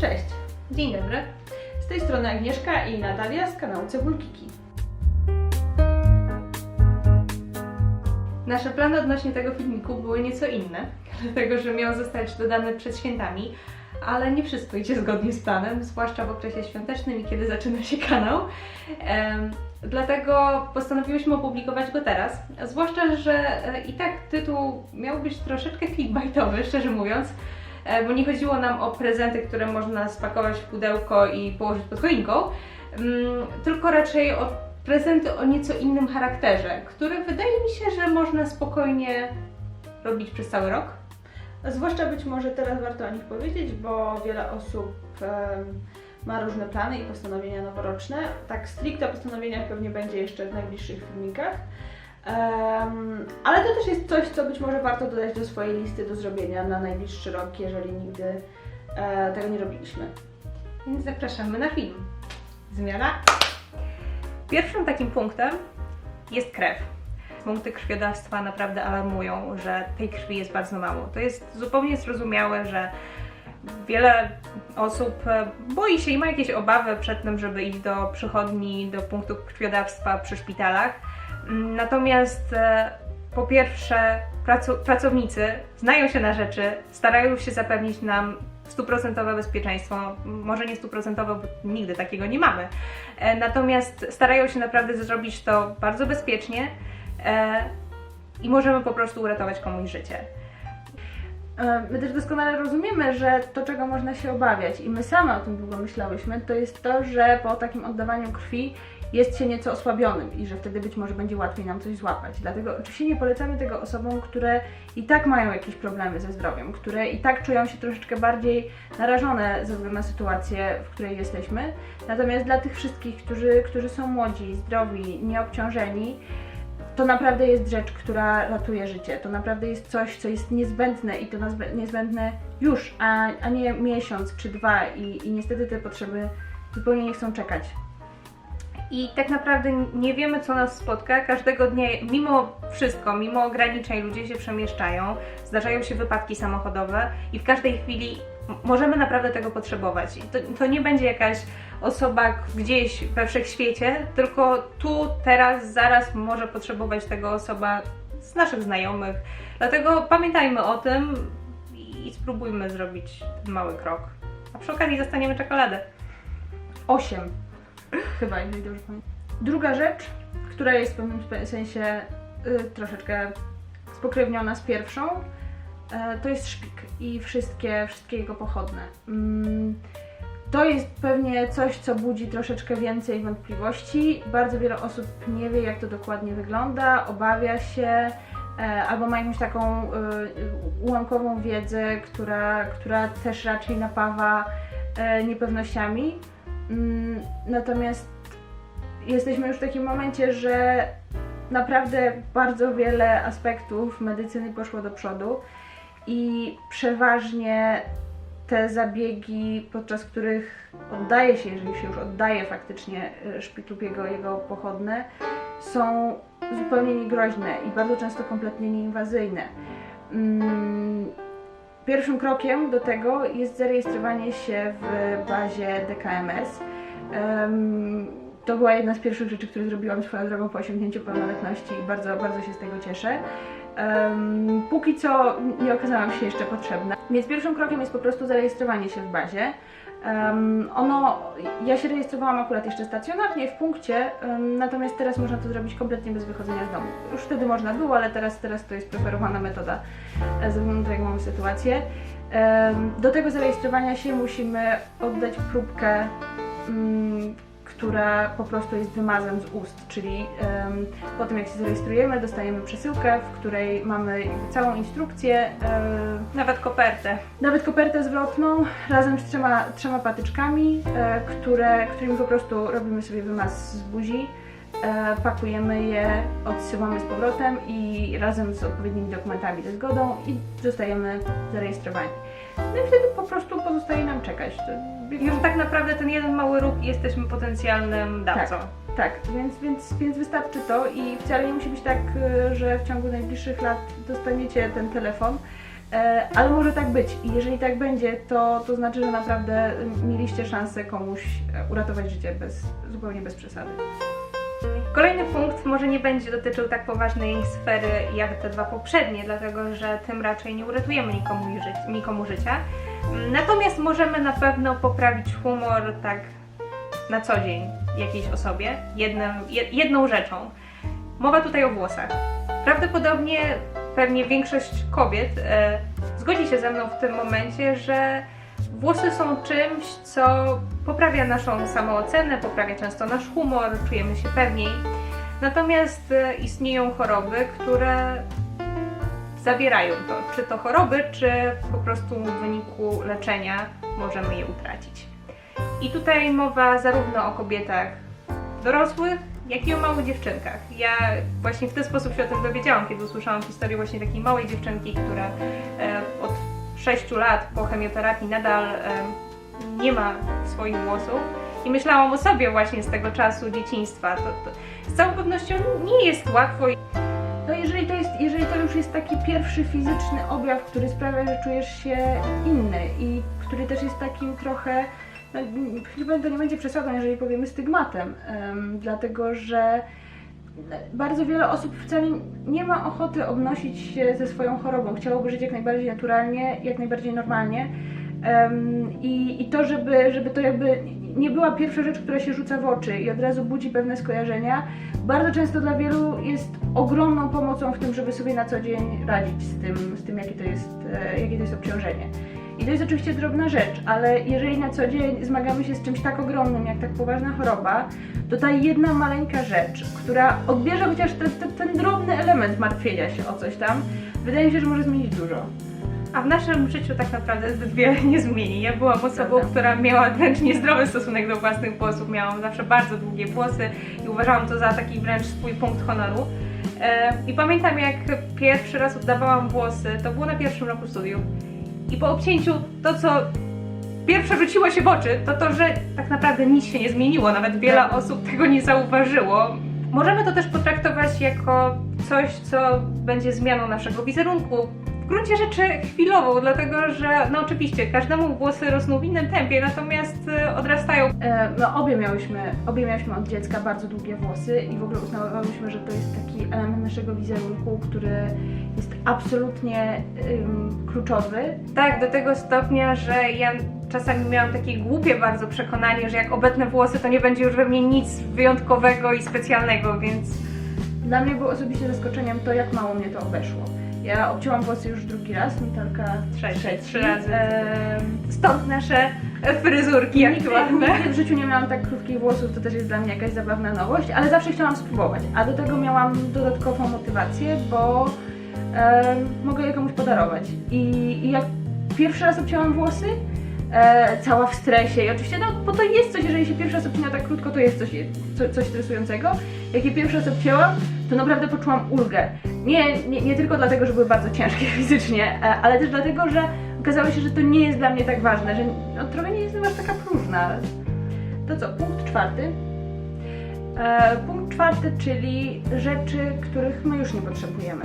Cześć, dzień dobry. Z tej strony Agnieszka i Natalia z kanału Cebulkiki. Nasze plany odnośnie tego filmiku były nieco inne, dlatego że miał zostać dodany przed świętami, ale nie wszystko idzie zgodnie z planem, zwłaszcza w okresie świątecznym i kiedy zaczyna się kanał. Em, dlatego postanowiłyśmy opublikować go teraz, zwłaszcza, że e, i tak tytuł miał być troszeczkę clickbaitowy, szczerze mówiąc, bo nie chodziło nam o prezenty, które można spakować w pudełko i położyć pod choinką, mm, tylko raczej o prezenty o nieco innym charakterze, który wydaje mi się, że można spokojnie robić przez cały rok. Zwłaszcza być może teraz warto o nich powiedzieć, bo wiele osób ma różne plany i postanowienia noworoczne. Tak stricte o postanowieniach pewnie będzie jeszcze w najbliższych filmikach. Em, ale to też jest coś, co być może warto dodać do swojej listy do zrobienia na najbliższy rok, jeżeli nigdy e, tego nie robiliśmy. Więc zapraszamy na film. Zmiana. Pierwszym takim punktem jest krew. Punkty krwiodawstwa naprawdę alarmują, że tej krwi jest bardzo mało. To jest zupełnie zrozumiałe, że wiele osób e, boi się i ma jakieś obawy przed tym, żeby iść do przychodni, do punktu krwiodawstwa przy szpitalach. Natomiast e, po pierwsze, pracownicy znają się na rzeczy, starają się zapewnić nam stuprocentowe bezpieczeństwo. Może nie stuprocentowe, bo nigdy takiego nie mamy. E, Natomiast starają się naprawdę zrobić to bardzo bezpiecznie e, i możemy po prostu uratować komuś życie. My też doskonale rozumiemy, że to, czego można się obawiać, i my same o tym długo myślałyśmy, to jest to, że po takim oddawaniu krwi jest się nieco osłabionym i że wtedy być może będzie łatwiej nam coś złapać. Dlatego oczywiście nie polecamy tego osobom, które i tak mają jakieś problemy ze zdrowiem, które i tak czują się troszeczkę bardziej narażone ze względu na sytuację, w której jesteśmy. Natomiast dla tych wszystkich, którzy, którzy są młodzi, zdrowi, nieobciążeni, to naprawdę jest rzecz, która ratuje życie. To naprawdę jest coś, co jest niezbędne i to niezbędne już, a, a nie miesiąc czy dwa i, i niestety te potrzeby zupełnie nie chcą czekać. I tak naprawdę nie wiemy, co nas spotka. Każdego dnia, mimo wszystko, mimo ograniczeń, ludzie się przemieszczają, zdarzają się wypadki samochodowe i w każdej chwili możemy naprawdę tego potrzebować. I to, to nie będzie jakaś osoba gdzieś we wszechświecie, tylko tu, teraz, zaraz może potrzebować tego osoba z naszych znajomych. Dlatego pamiętajmy o tym i spróbujmy zrobić mały krok. A przy okazji dostaniemy czekoladę. Osiem, chyba, jeżeli dobrze pamiętam. Druga rzecz, która jest w pewnym sensie y, troszeczkę spokrewniona z pierwszą, e, to jest szpik i wszystkie, wszystkie jego pochodne. Mm, To jest pewnie coś, co budzi troszeczkę więcej wątpliwości. Bardzo wiele osób nie wie, jak to dokładnie wygląda, obawia się, e, albo ma jakąś taką y, ułamkową wiedzę, która, która też raczej napawa e, niepewnościami. Mm, Natomiast jesteśmy już w takim momencie, że naprawdę bardzo wiele aspektów medycyny poszło do przodu i przeważnie te zabiegi, podczas których oddaje się, jeżeli się już oddaje faktycznie e, jego, jego pochodne, są zupełnie niegroźne i bardzo często kompletnie nieinwazyjne. Mm, Pierwszym krokiem do tego jest zarejestrowanie się w bazie DKMS. To była jedna z pierwszych rzeczy, które zrobiłam swoją drogą po osiągnięciu pełnoletności i bardzo, bardzo się z tego cieszę. Em, póki co nie okazałam się jeszcze potrzebna. Więc pierwszym krokiem jest po prostu zarejestrowanie się w bazie. Em, ono, ja się rejestrowałam akurat jeszcze stacjonarnie w punkcie, em, natomiast teraz można to zrobić kompletnie bez wychodzenia z domu. Już wtedy można było, ale teraz, teraz to jest preferowana metoda e, ze względu na to, jak mamy sytuację. Em, Do tego zarejestrowania się musimy oddać próbkę, mm, która po prostu jest wymazem z ust, czyli em, po tym jak się zarejestrujemy, dostajemy przesyłkę, w której mamy całą instrukcję, em, Nawet kopertę. nawet kopertę zwrotną razem z trzema, trzema patyczkami, e, które, którymi po prostu robimy sobie wymaz z buzi, e, pakujemy je, odsyłamy z powrotem i razem z odpowiednimi dokumentami ze zgodą i zostajemy zarejestrowani. No i wtedy po prostu pozostaje nam czekać. To, Już tak naprawdę ten jeden mały ruch i jesteśmy potencjalnym dawcą. tak, więc, więc, więc wystarczy to i wcale nie musi być tak, e, że w ciągu najbliższych lat dostaniecie ten telefon, E, ale może tak być i jeżeli tak będzie, to, to znaczy, że naprawdę mieliście szansę komuś e, uratować życie bez, zupełnie bez przesady. Kolejny punkt może nie będzie dotyczył tak poważnej sfery jak te dwa poprzednie, dlatego że tym raczej nie uratujemy nikomu, ży- nikomu życia. Natomiast możemy na pewno poprawić humor tak na co dzień jakiejś osobie, jednym, jed, jedną rzeczą. Mowa tutaj o włosach. Prawdopodobnie pewnie większość kobiet e, zgodzi się ze mną w tym momencie, że włosy są czymś, co poprawia naszą samoocenę, poprawia często nasz humor, czujemy się pewniej. Natomiast e, istnieją choroby, które zabierają to. Czy to choroby, czy po prostu w wyniku leczenia możemy je utracić. I tutaj mowa zarówno o kobietach dorosłych, jak i o małych dziewczynkach. Ja właśnie w ten sposób się o tym dowiedziałam, kiedy usłyszałam historię właśnie takiej małej dziewczynki, która e, od 6 lat po chemioterapii nadal nie ma swoich włosów. I myślałam o sobie właśnie z tego czasu dzieciństwa. To, to z całą pewnością nie jest łatwo No jeżeli to, jest, jeżeli to już jest taki pierwszy fizyczny objaw, który sprawia, że czujesz się inny i który też jest takim trochę, no, chyba to nie będzie przesadą, jeżeli powiemy stygmatem, em, dlatego że bardzo wiele osób wcale nie ma ochoty obnosić się ze swoją chorobą. Chciałoby żyć jak najbardziej naturalnie, jak najbardziej normalnie. Em, i, I to, żeby, żeby to jakby nie była pierwsza rzecz, która się rzuca w oczy i od razu budzi pewne skojarzenia, bardzo często dla wielu jest ogromną pomocą w tym, żeby sobie na co dzień radzić z tym, z tym jakie, to jest, e, jakie to jest obciążenie. I to jest oczywiście drobna rzecz, ale jeżeli na co dzień zmagamy się z czymś tak ogromnym, jak tak poważna choroba, to ta jedna maleńka rzecz, która odbierze chociaż ten, drobny element martwienia się o coś tam, wydaje mi się, że może zmienić dużo. A w naszym życiu tak naprawdę zbyt wiele nie zmieni. Ja byłam osobą, Prawda. która miała wręcz niezdrowy stosunek do własnych włosów. Miałam zawsze bardzo długie włosy i uważałam to za taki wręcz swój punkt honoru. E, I pamiętam, jak pierwszy raz oddawałam włosy, to było na pierwszym roku studiów. I po obcięciu to, co pierwsze rzuciło się w oczy, to to, że tak naprawdę nic się nie zmieniło. Nawet wiele Tak. osób tego nie zauważyło. Możemy to też potraktować jako coś, co będzie zmianą naszego wizerunku. W gruncie rzeczy chwilową, dlatego że, no oczywiście, każdemu włosy rosną w innym tempie, natomiast y, odrastają. E, No, obie miałyśmy, obie miałyśmy od dziecka bardzo długie włosy i w ogóle uznawałyśmy, że to jest taki element naszego wizerunku, który jest absolutnie ym, kluczowy. Tak, do tego stopnia, że ja czasami miałam takie głupie bardzo przekonanie, że jak obetnę włosy, to nie będzie już we mnie nic wyjątkowego i specjalnego, więc Dla mnie było osobiście zaskoczeniem to, jak mało mnie to obeszło. Ja obcięłam włosy już drugi raz, Natalka Trzeci, trzy razy. Stąd nasze fryzurki Nigdy, aktualne. nigdy w życiu nie miałam tak krótkich włosów, to też jest dla mnie jakaś zabawna nowość, ale zawsze chciałam spróbować. A do tego miałam dodatkową motywację, bo mogę je komuś podarować. I, I jak pierwszy raz obcięłam włosy, e, cała w stresie i oczywiście, no bo to jest coś, jeżeli się pierwszy raz tak krótko, to jest coś, co, coś stresującego. Jak je pierwszy raz obcięłam, to naprawdę poczułam ulgę. Nie, nie, nie tylko dlatego, że były bardzo ciężkie fizycznie, e, ale też dlatego, że okazało się, że to nie jest dla mnie tak ważne, że no, trochę nie jestem aż taka próżna. To co, punkt czwarty. E, punkt czwarty, czyli rzeczy, których my już nie potrzebujemy.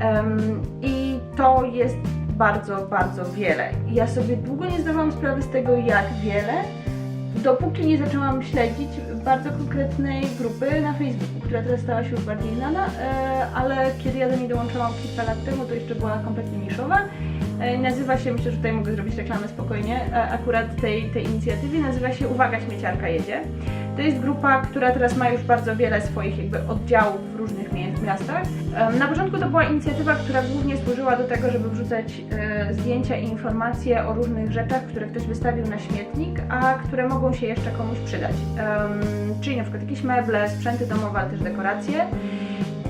Em, I to jest bardzo, bardzo wiele. Ja sobie długo nie zdawałam sprawy z tego, jak wiele, dopóki nie zaczęłam śledzić bardzo konkretnej grupy na Facebooku, która teraz stała się już bardziej znana, e, ale kiedy ja do niej dołączyłam kilka lat temu, to jeszcze była kompletnie niszowa. E, Nazywa się, myślę, że tutaj mogę zrobić reklamę spokojnie, e, akurat tej, tej inicjatywy, nazywa się Uwaga, śmieciarka jedzie. To jest grupa, która teraz ma już bardzo wiele swoich jakby oddziałów w różnych mie- miastach. Na początku to była inicjatywa, która głównie służyła do tego, żeby wrzucać e, zdjęcia i informacje o różnych rzeczach, które ktoś wystawił na śmietnik, a które mogą się jeszcze komuś przydać. Czyli na przykład jakieś meble, sprzęty domowe, ale też dekoracje.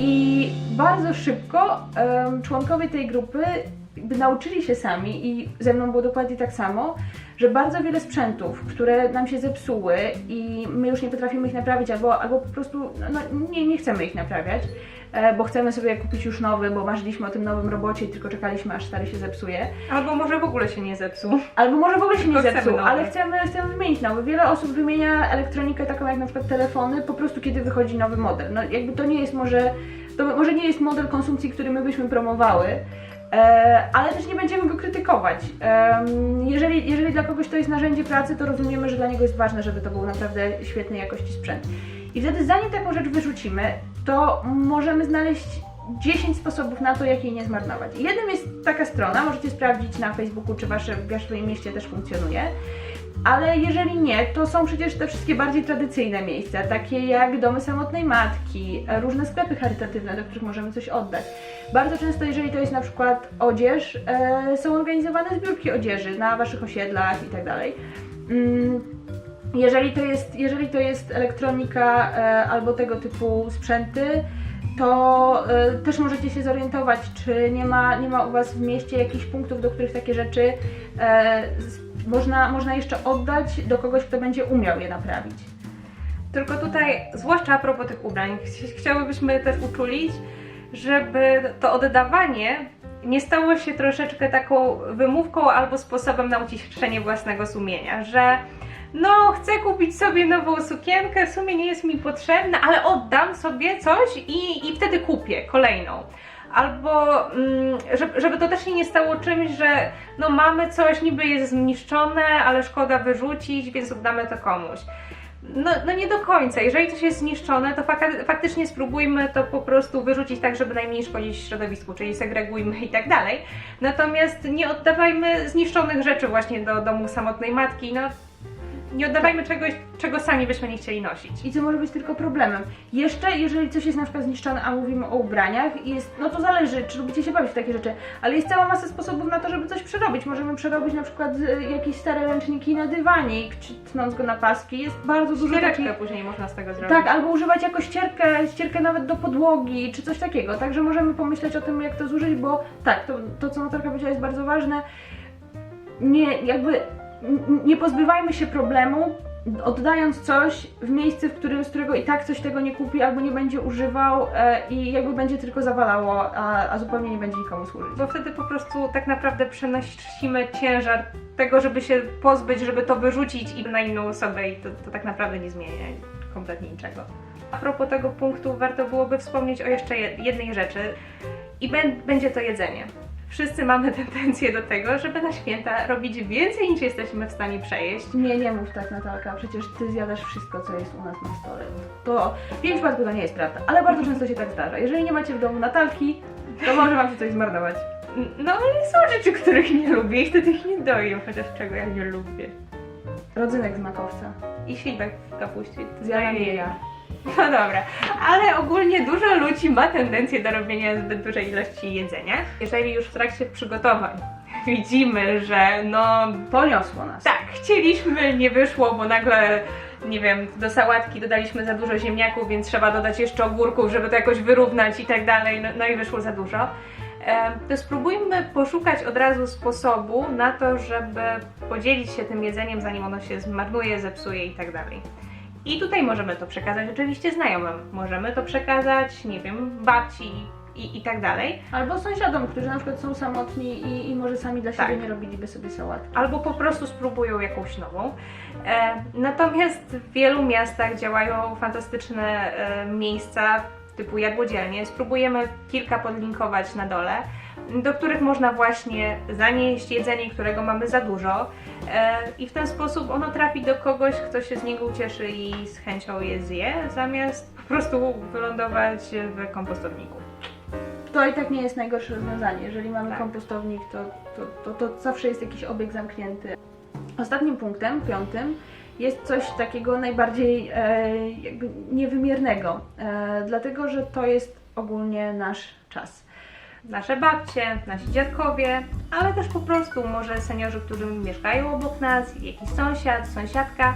I bardzo szybko członkowie tej grupy nauczyli się sami i ze mną było dokładnie tak samo, że bardzo wiele sprzętów, które nam się zepsuły i my już nie potrafimy ich naprawić albo, albo po prostu no, no, nie, nie chcemy ich naprawiać, bo chcemy sobie kupić już nowy, bo marzyliśmy o tym nowym robocie i tylko czekaliśmy aż stary się zepsuje. Albo może w ogóle się nie zepsuł. Albo może w ogóle się nie Tylko zepsuł, nowy. ale chcemy, chcemy wymienić nowy. Wiele osób wymienia elektronikę taką jak na przykład telefony po prostu kiedy wychodzi nowy model. No jakby to nie jest może, to może nie jest model konsumpcji, który my byśmy promowały, E, ale też nie będziemy go krytykować. Jeżeli, jeżeli dla kogoś to jest narzędzie pracy, to rozumiemy, że dla niego jest ważne, żeby to był naprawdę świetnej jakości sprzęt. I wtedy zanim taką rzecz wyrzucimy, to możemy znaleźć 10 sposobów na to, jak jej nie zmarnować. Jednym jest taka strona, możecie sprawdzić na Facebooku, czy wasze, w waszym mieście też funkcjonuje. Ale jeżeli nie, to są przecież te wszystkie bardziej tradycyjne miejsca, takie jak domy samotnej matki, różne sklepy charytatywne, do których możemy coś oddać. Bardzo często, jeżeli to jest na przykład odzież, e, są organizowane zbiórki odzieży na waszych osiedlach i tak Jeżeli to jest, jeżeli to jest elektronika e, albo tego typu sprzęty, to e, też możecie się zorientować, czy nie ma, nie ma u Was w mieście jakichś punktów, do których takie rzeczy e, z, można, można jeszcze oddać do kogoś, kto będzie umiał je naprawić. Tylko tutaj, zwłaszcza a propos tych ubrań, ch- chciałybyśmy też uczulić, żeby to oddawanie nie stało się troszeczkę taką wymówką albo sposobem na uciszenie własnego sumienia, że no, chcę kupić sobie nową sukienkę, w sumie nie jest mi potrzebna, ale oddam sobie coś i, i wtedy kupię kolejną. Albo mm, żeby, to też się nie stało czymś, że no mamy coś, niby jest zniszczone, ale szkoda wyrzucić, więc oddamy to komuś. No, no nie do końca. Jeżeli coś jest zniszczone, to faka- faktycznie spróbujmy to po prostu wyrzucić tak, żeby najmniej szkodzić środowisku, czyli segregujmy i tak dalej. Natomiast nie oddawajmy zniszczonych rzeczy właśnie do domu samotnej matki. No, nie oddawajmy czegoś, czego sami byśmy nie chcieli nosić. I co może być tylko problemem. Jeszcze, jeżeli coś jest na przykład zniszczone, a mówimy o ubraniach, jest, no to zależy, czy lubicie się bawić w takie rzeczy, ale jest cała masa sposobów na to, żeby coś przerobić. Możemy przerobić na przykład e, jakieś stare ręczniki na dywanik, czy tnąc go na paski. Jest bardzo dużo takich... Ściereczkę później można z tego zrobić. Tak, albo używać jako ścierkę, ścierkę nawet do podłogi, czy coś takiego. Także możemy pomyśleć o tym, jak to zużyć, bo tak, to, to co Natalka powiedziała jest bardzo ważne. Nie, jakby nie pozbywajmy się problemu, oddając coś w miejsce, w którym, z którego i tak coś tego nie kupi albo nie będzie używał e, i jakby będzie tylko zawalało, a, a zupełnie nie będzie nikomu służyć. Bo wtedy po prostu tak naprawdę przenosimy ciężar tego, żeby się pozbyć, żeby to wyrzucić i na inną osobę i to, to tak naprawdę nie zmienia kompletnie niczego. A propos tego punktu warto byłoby wspomnieć o jeszcze jed- jednej rzeczy i bę- będzie to jedzenie. Wszyscy mamy tendencję do tego, żeby na święta robić więcej niż jesteśmy w stanie przejeść. Nie, nie mów tak Natalka, przecież ty zjadasz wszystko, co jest u nas na stole. To w jej przypadku to nie jest prawda, ale bardzo często się tak zdarza. Jeżeli nie macie w domu Natalki, to może wam się coś zmarnować. No ale są rzeczy, których nie lubię i wtedy ich nie doję, chociaż czego ja nie lubię. Rodzynek z makowca. I świnbek w kapuście. Zjadam je ja. No dobra, ale ogólnie dużo ludzi ma tendencję do robienia zbyt dużej ilości jedzenia. Jeżeli już w trakcie przygotowań widzimy, że no Poniosło nas. tak, chcieliśmy, nie wyszło, bo nagle, nie wiem, do sałatki dodaliśmy za dużo ziemniaków, więc trzeba dodać jeszcze ogórków, żeby to jakoś wyrównać i tak dalej, no, no i wyszło za dużo. To spróbujmy poszukać od razu sposobu na to, żeby podzielić się tym jedzeniem, zanim ono się zmarnuje, zepsuje i tak dalej. I tutaj możemy to przekazać oczywiście znajomym, możemy to przekazać, nie wiem, babci i, i tak dalej. Albo sąsiadom, którzy na przykład są samotni i, i może sami dla Tak. siebie nie robiliby sobie sałatki. albo po prostu spróbują jakąś nową. E, natomiast w wielu miastach działają fantastyczne e, miejsca typu jadłodzielnie. Spróbujemy kilka podlinkować na dole, do których można właśnie zanieść jedzenie, którego mamy za dużo e, i w ten sposób ono trafi do kogoś, kto się z niego ucieszy i z chęcią je zje, zamiast po prostu wylądować w kompostowniku. To i tak nie jest najgorsze rozwiązanie. Jeżeli mamy Tak. kompostownik, to, to, to, to zawsze jest jakiś obieg zamknięty. Ostatnim punktem, piątym, jest coś takiego najbardziej e, niewymiernego, e, dlatego że to jest ogólnie nasz czas. Nasze babcie, nasi dziadkowie, ale też po prostu może seniorzy, którzy mieszkają obok nas, jakiś sąsiad, sąsiadka.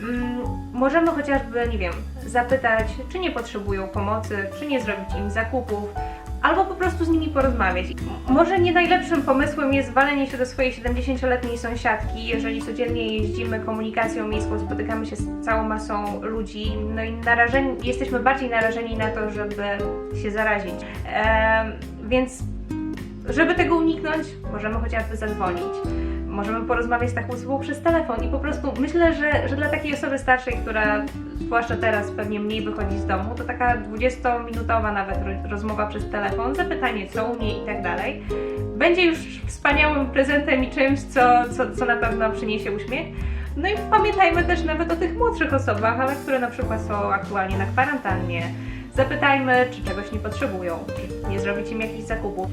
Mm, Możemy chociażby, nie wiem, zapytać, czy nie potrzebują pomocy, czy nie zrobić im zakupów, albo po prostu z nimi porozmawiać. Może nie najlepszym pomysłem jest walenie się do swojej 70-letniej sąsiadki, jeżeli codziennie jeździmy komunikacją miejską, spotykamy się z całą masą ludzi, no i narażeni, jesteśmy bardziej narażeni na to, żeby się zarazić. Em, więc żeby tego uniknąć, możemy chociażby zadzwonić. możemy porozmawiać z taką osobą przez telefon i po prostu myślę, że, że dla takiej osoby starszej, która zwłaszcza teraz pewnie mniej wychodzi z domu, to taka 20-minutowa nawet ro- rozmowa przez telefon, zapytanie co u niej i tak dalej, będzie już wspaniałym prezentem i czymś, co, co, co na pewno przyniesie uśmiech. No i pamiętajmy też nawet o tych młodszych osobach, ale które na przykład są aktualnie na kwarantannie. Zapytajmy, czy czegoś nie potrzebują, czy nie zrobić im jakichś zakupów.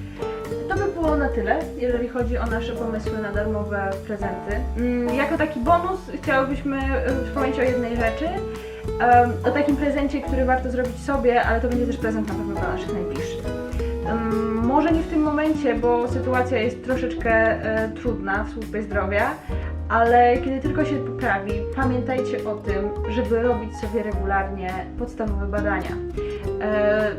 To by było na tyle, jeżeli chodzi o nasze pomysły na darmowe prezenty. Mm, Jako taki bonus chciałybyśmy y, wspomnieć o jednej rzeczy. O takim prezencie, który warto zrobić sobie, ale to będzie też prezent na pewno dla naszych najbliższych. Może nie w tym momencie, bo sytuacja jest troszeczkę e, trudna w służbie zdrowia, ale kiedy tylko się poprawi, pamiętajcie o tym, żeby robić sobie regularnie podstawowe badania. E,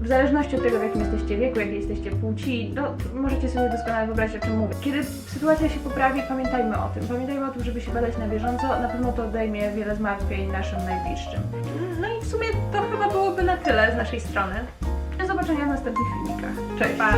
w zależności od tego, w jakim jesteście wieku, jakiej jesteście płci, no, możecie sobie doskonale wyobrazić, o czym mówię. Kiedy sytuacja się poprawi, pamiętajmy o tym. Pamiętajmy o tym, żeby się badać na bieżąco. Na pewno to odejmie wiele zmartwień naszym najbliższym. No i w sumie to chyba byłoby na tyle z naszej strony. Do zobaczenia w następnych filmikach. Cześć! Pa!